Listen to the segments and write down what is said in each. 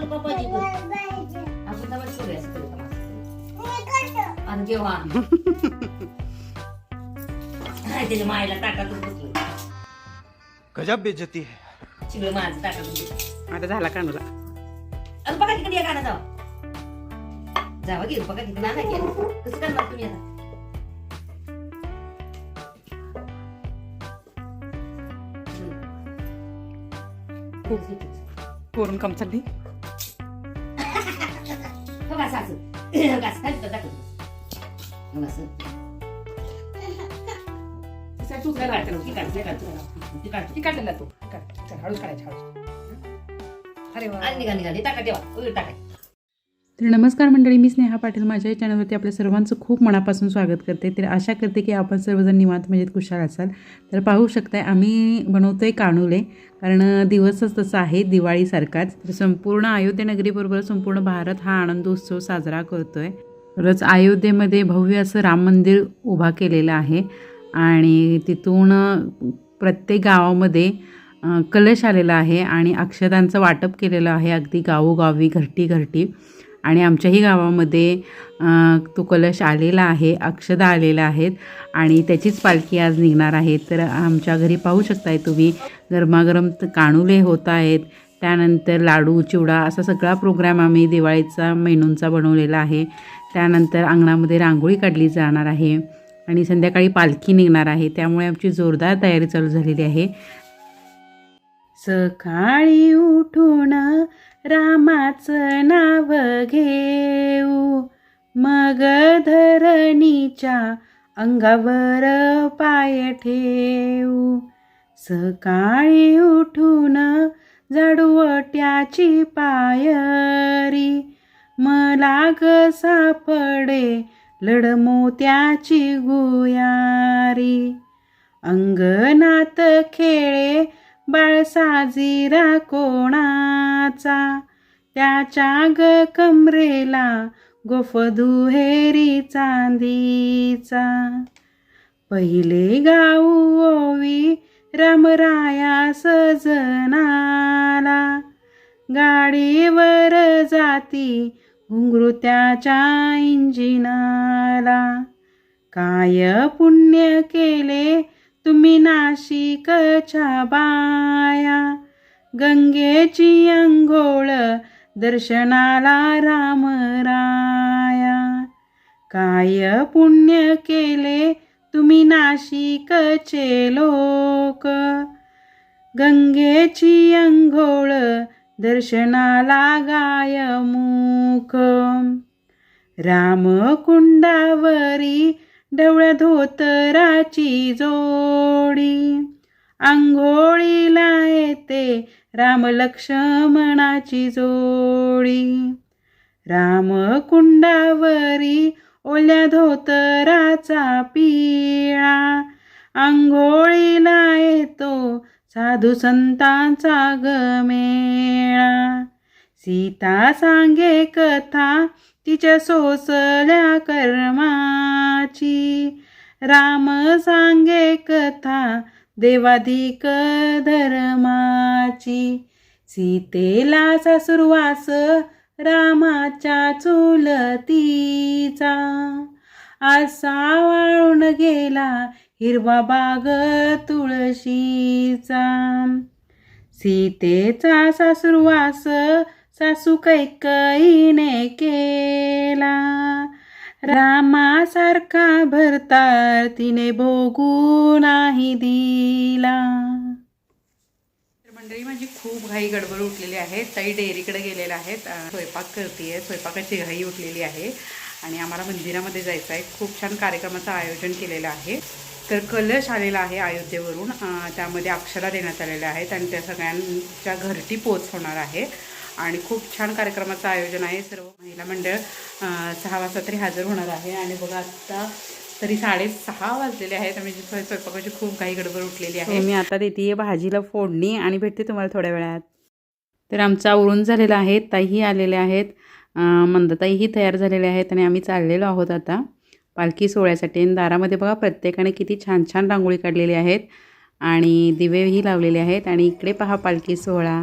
चौकडं का पाहिजे आपण मस्त? आणि जेव्हा त्याच्या मायला बसलो. गजब बेइज्जती है चिगळ माझं बसलो. आता झाला कानूला. अरे बघा तिकडे या गाणं जावा जावा घेऊ बघा तिकडे नाना घ्या कसं करणार तुम्ही आता. कोरून कम चालली. बघा खाली तर टाकलं बघा असं. तू काय काढते ती काढते काढते ती काढते ती काढलेला तू काढ. चल, हळूच काढायची हळूच अरे निघा निघाली टाका उलट टाकाय तर नमस्कार मंडळी मी स्नेहा पाटील. माझ्या चॅनलवरती आपल्या सर्वांचं खूप मनापासून स्वागत करते. तर आशा करते की आपण सर्वजण निवांत म्हणजे कुशाल असाल. तर पाहू शकताय आम्ही बनवतो आहे कानुले. कारण दिवसच तसा आहे दिवाळीसारखाच. तर संपूर्ण अयोध्या नगरीबरोबर संपूर्ण भारत हा आनंदोत्सव साजरा करतो आहे तरच अयोध्येमध्ये भव्य असं राम मंदिर उभा केलेलं आहे. आणि तिथून प्रत्येक गावामध्ये कलश आलेला आहे आणि अक्षतांचं वाटप केलेलं आहे. अगदी गावोगावी घरटी घरटी आणि आमच्याही गावामध्ये तो कलश आलेला आहे अक्षदा आलेला आहेत आणि त्याचीच पालखी आज निघणार आहे. तर आमच्या घरी पाहू शकताय तुम्ही गरमागरम त- काणुले होत आहेत त्यानंतर लाडू चिवडा असा सगळा प्रोग्राम आम्ही दिवाळीचा मेनूंचा बनवलेला आहे. त्यानंतर अंगणामध्ये रांगोळी काढली जाणार आहे आणि संध्याकाळी पालखी निघणार आहे. त्यामुळे आमची जोरदार तयारी चालू झालेली आहे. सकाळी उठून रामाचं नाव घेऊ. मग धरणीच्या अंगावर पाय ठेवू सकाळी उठून जडवट्याची पायरी. मला ग सापडे लढमोत्याची गुयारी. अंगणात खेळे बाळसाजीरा कोणाचा त्याच्या ग कमरेला गोफ दुहेरी चांदीचा. पहिले गाऊ ओवी रामराया सजनाला गाडीवर जाती घुंगरू त्याच्या इंजिनाला. काय पुण्य केले तुम्ही नाशिकच्या बाया. गंगेची अंघोळ दर्शनाला रामराया काय पुण्य केले तुम्ही नाशिकचे लोक? गंगेची अंघोळ दर्शनाला गायमुख रामकुंडावरी ढवळ धोतराची जोडी. आंघोळीला येते रामलक्ष्मणाची जोडी. रामकुंडावरी ओल्या धोतराचा पिळा. आंघोळीला येतो साधू संतांचा गमेळा सीता सांगे कथा तिच्या सोसल्या कर्माची. राम सांगे कथा देवाधिक धर्माची. सीतेला सासुरवास रामाच्या चुलतीचा. असा वाळून गेला हिरवा बाग तुळशीचा. सीतेचा सासुरवास सासू कैकईने केला. रामासारखा भरतार तिने भोगू नाही दिला. मंडळी माझी खूप घाई गडबड उठलेली आहे. ताई डेअरीकडे गेलेल्या आहेत. स्वयंपाक करते स्वयंपाकाची घाई उठलेली आहे. आणि आम्हाला मंदिरामध्ये जायचं आहे. खूप छान कार्यक्रमाचं आयोजन केलेलं आहे. तर कलश आलेला आहे अयोध्येवरून. त्यामध्ये अक्षरा देण्यात आलेल्या आहेत. आणि त्या सगळ्यांच्या घरटी पोच होणार आहे. आणि खूप छान कार्यक्रमाचं आयोजन आहे. सर्व महिला मंडळ सहा वाजता तरी हजर होणार आहे. आणि बघा आत्ता तरी साडेसहा वाजलेले आहेत. आम्ही जिथे स्वयंपाकाची खूप घाई गडबड उठलेली आहे. हो, मी आता देते भाजीला फोडणी आणि भेटते तुम्हाला थोड्या वेळात. तर आमचा आवरून झालेला आहे ताईही आलेले आहेत मंदताईही तयार झालेल्या आहेत आणि आम्ही चाललेलो आहोत आता पालखी सोहळ्यासाठी. आणि दारामध्ये बघा प्रत्येकाने किती छान छान रांगोळी काढलेली आहेत आणि दिवेही लावलेले आहेत. आणि इकडे पहा पालखी सोहळा.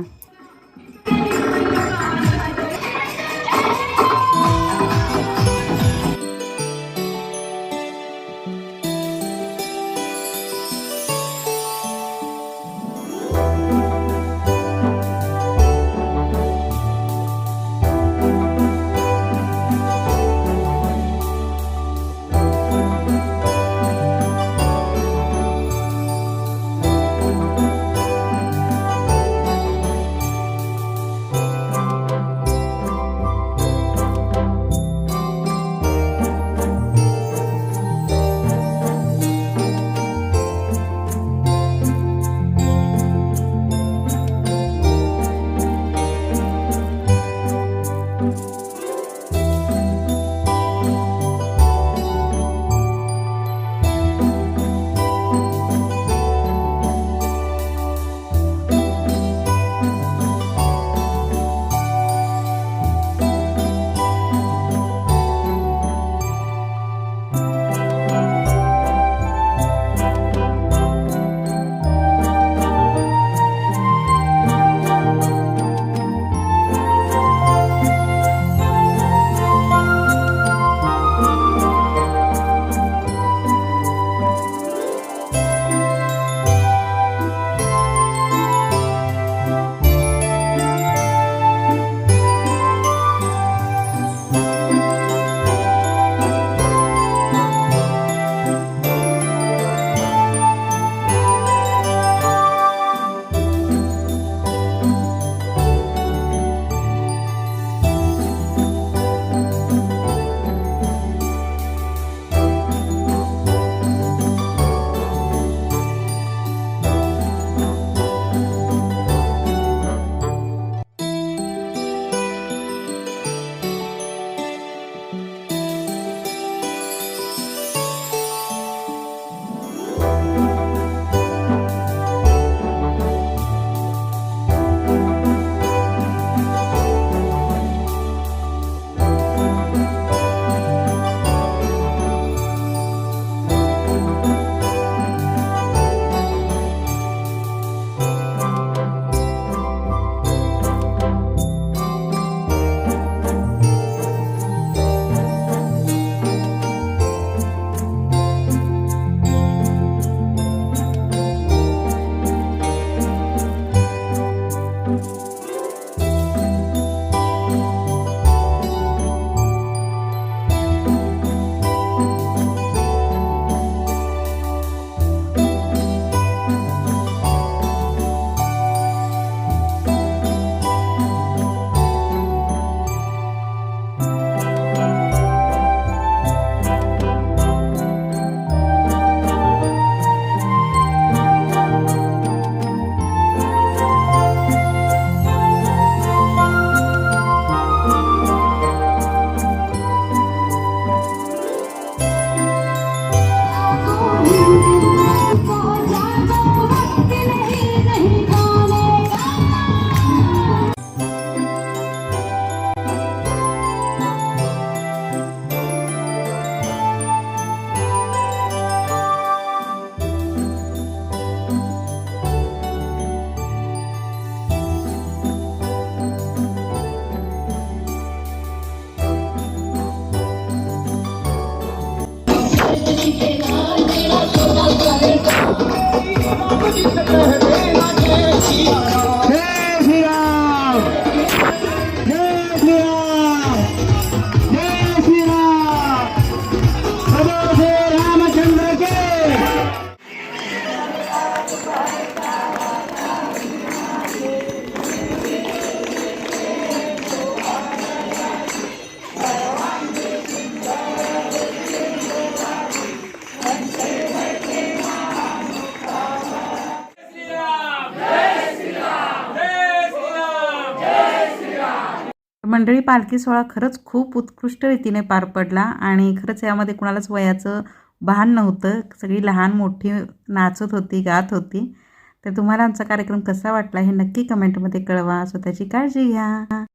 मंडळी पालखी सोहळा खरंच खूप उत्कृष्ट रीतीने पार पडला आणि खरंच यामध्ये कुणालाच वयाचं भान नव्हतं. सगळी लहान मोठी नाचत होती गात होती. तर तुम्हाला आमचा कार्यक्रम कसा वाटला हे नक्की कमेंटमध्ये कळवा. स्वतःची काळजी घ्या.